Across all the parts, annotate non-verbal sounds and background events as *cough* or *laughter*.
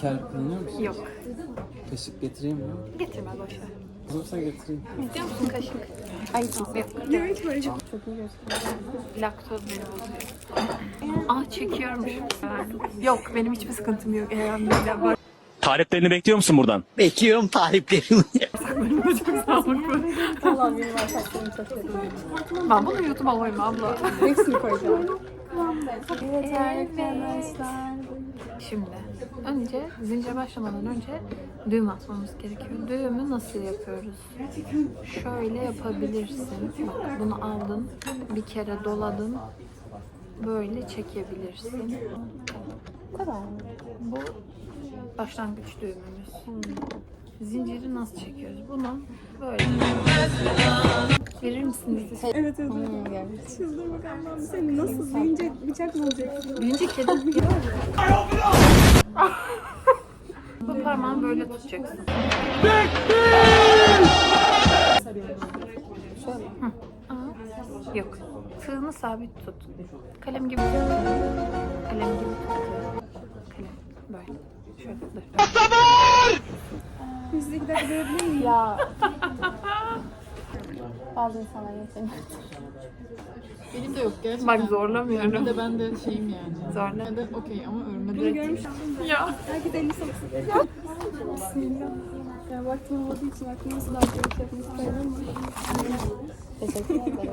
Şeker kullanıyor musun? Yok. Kaşık getireyim mi? Getirme boşver. Hazırsan getireyim. İstiyor musun kaşık? Ay yok. Evet böyle çok Laktoz beni bozuyor. Ah çekiyormuş. Yok benim hiçbir sıkıntım yok. Eğer midem var. Tariflerini bekliyor musun buradan? Bekliyorum tariflerini. Allah'ım benim arkadaşlarım çok seviyorum. Ben bunu YouTube'a koyayım abla. Hepsini koyacağım. Evet arkadaşlar. Şimdi önce zincire başlamadan önce düğüm atmamız gerekiyor. Düğümü nasıl yapıyoruz? Şöyle yapabilirsin. Bak bunu aldın, bir kere doladın, böyle çekebilirsin. Bu? Bu başlangıç düğümümüz. Zinciri nasıl çekiyoruz? Bunu böyle. Verir misiniz? Evet evet. Çıldır bakalım ben seni nasıl deyince bıçak mı olacak? Büyünce kedi Bu parmağını böyle tutacaksın. Hı. Aa, Yok. Tığını sabit tut. Kalem gibi tut. Kalem gibi tut. Kalem. Böyle. Dur. Bizdeki de görebilir miyim? Ya. Bazı insanlar yeteneği. Benim de yok gerçekten. Bak zorlamıyorum. Örme de ben de şeyim yani. Zorla. Ben de okey ama örme Bunu de görmüş Ya. Herkes elini soksun. Bismillah. Ya vaktim olmadığı için aklıma nasıl daha çok Teşekkür ederim.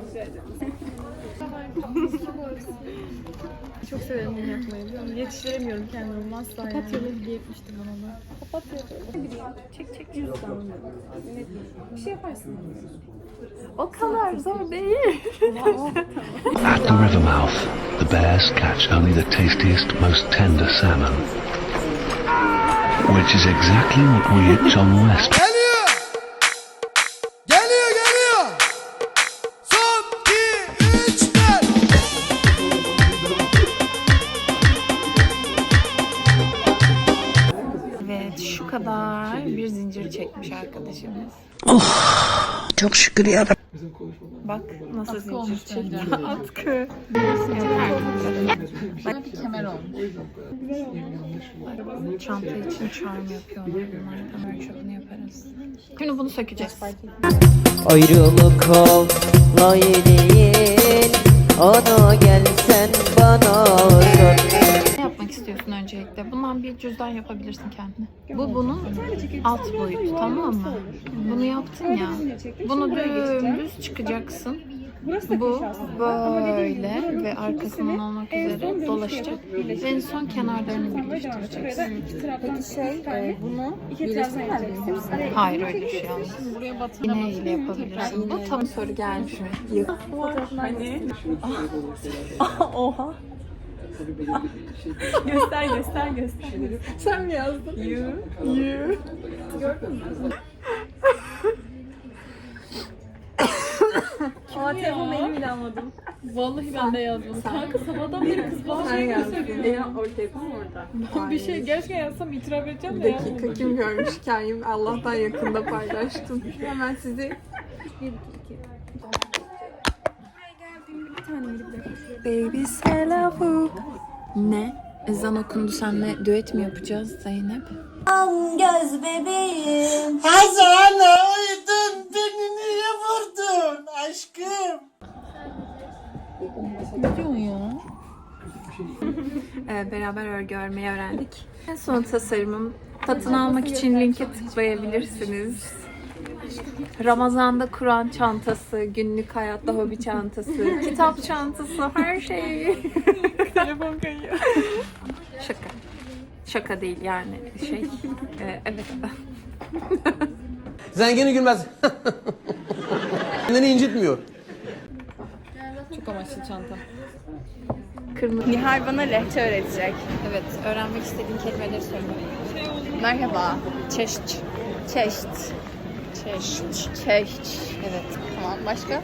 çok severim bunu yapmayı biliyor musun? Yetiştiremiyorum kendimi asla yani. Papatyalı hediye etmiştim bana da. Papatya Çek çek yüzden. Bir şey yaparsın. O kadar zor değil. At the river mouth, the bears catch only the tastiest, most tender salmon, which is exactly what we at John West çekmiş arkadaşımız. Çok şükür ya. Bak nasıl zincir olmuş çekti. bence. *laughs* Atkı. Bana bir kemer olmuş. Çanta için charm yapıyorlar bunlar. Hemen çöpünü yaparız. Şimdi bunu sökeceğiz. Ayrılık kolay Cüzdan yapabilirsin kendine. Bu bunun alt boyutu tamam mı? Bunu yaptın ya. Bunu dümdüz çıkacaksın. Bu böyle ve arkasından olmak üzere dolaşacak. Ve en son kenarlarını birleştireceksin. Peki şey bunu iki trabzan yapacaksın. Hayır öyle bir şey olmaz. İğne ile yapabilirsin. Bu tam soru gelmiş mi? Yok. Hani? *laughs* *laughs* Oha. *laughs* göster göster göster. Sen mi yazdın? You. You. Gördün mü? Aa telefonu elim bile almadım. Vallahi ben de yazdım. Kanka sabahdan beri kız bana şey gösteriyor. o telefon orada. *laughs* Bir şey gerçekten yazsam itiraf edeceğim Bir de dakika yazmadım. kim görmüş hikayemi Allah'tan yakında paylaştım. Hemen sizi Baby selam. Ne? Ezan okundu senle düet mi yapacağız Zeynep? Göz bebeğim Hazane aydın beni niye vurdun aşkım? Ne diyorsun ya? *laughs* Ee, beraber örgü örmeyi öğrendik. En son tasarımım. Satın almak için linke tıklayabilirsiniz. Ramazan'da Kur'an çantası, günlük hayatta hobi çantası, *laughs* kitap çantası, her şey. *laughs* Telefon kayıyor. Şaka. Şaka değil yani şey. e, evet. *laughs* Zengini gülmez. Kendini incitmiyor. Çok amaçlı çanta. Kırmızı. Nihal bana lehçe öğretecek. Evet. Öğrenmek istediğin kelimeleri söyle. Merhaba. Çeşit. Çeşit. Çeşit. Çeşit. Evet. Tamam başka?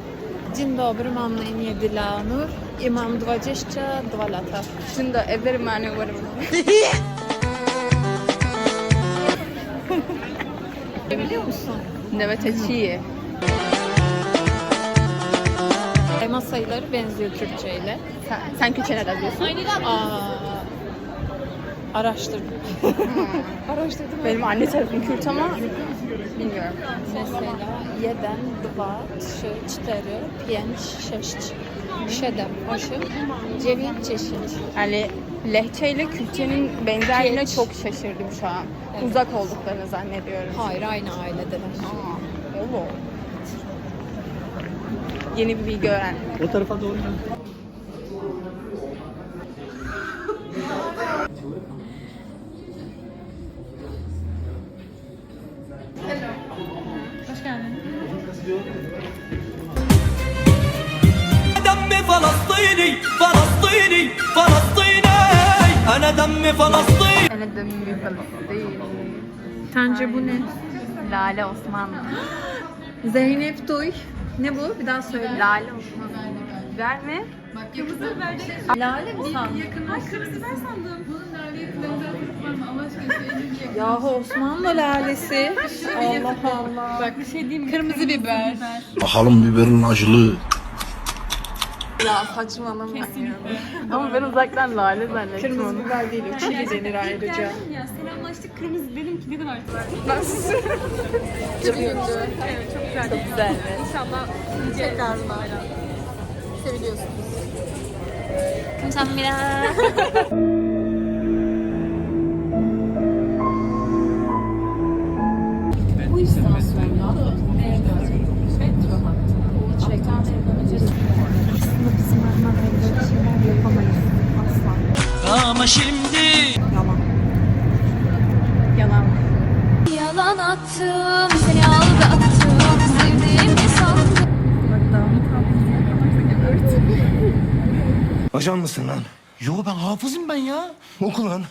Dzień dobry, mam na imię Dylanur i mam 22 lata. Şimdi evlerim ben varım. *laughs* Biliyor musun? Nöbetçi. Elma sayıları benziyor Türkçe ile. Sen, sen Kürtçe nereden biliyorsun? Aa, *laughs* Araştırdım. Benim anne tarafım Kürt ama bilmiyorum. Mesela jeden, dwa, trzy, cztery, pięć, sześć, siedem, osiem, dziewięć, dziesięć. Yani lehçeyle Kürtçenin benzerliğine çok şaşırdım şu an. Uzak olduklarını zannediyorum. Hayır aynı ailedeler. Aa, oo. Yeni bir bilgi öğrendim. O tarafa doğru. فلسطيني فلسطيني فلسطيني انا دمي فلسطيني Hele dönümü değil. Sence bu ne? Lale Osmanlı. Zeynep *gasps* Duy. Ne bu? Bir daha söyle. Lale Osmanlı. Biber mi? Lale mi sandın? Yakından kırmızı ben sandım. Bunun nerede benzer Yahu Osmanlı lalesi. Allah Allah. Bak bir şey diyeyim mi? Kırmızı biber. Bakalım biberin acılığı. Ya saçmalama. Ama ben uzaktan lale zannettim Kırmızı onu. biber değil o. Çili denir ayrıca. Ya selamlaştık kırmızı dedim ki dedim artık. Çok güzel. Çok güzel. İnşallah tekrar hala. Seviliyorsunuz. Ama *laughs* Yalan attım seni aldattım sevdiğimi sandım Ajan mısın lan? Yo ben hafızım ben ya. Oku lan.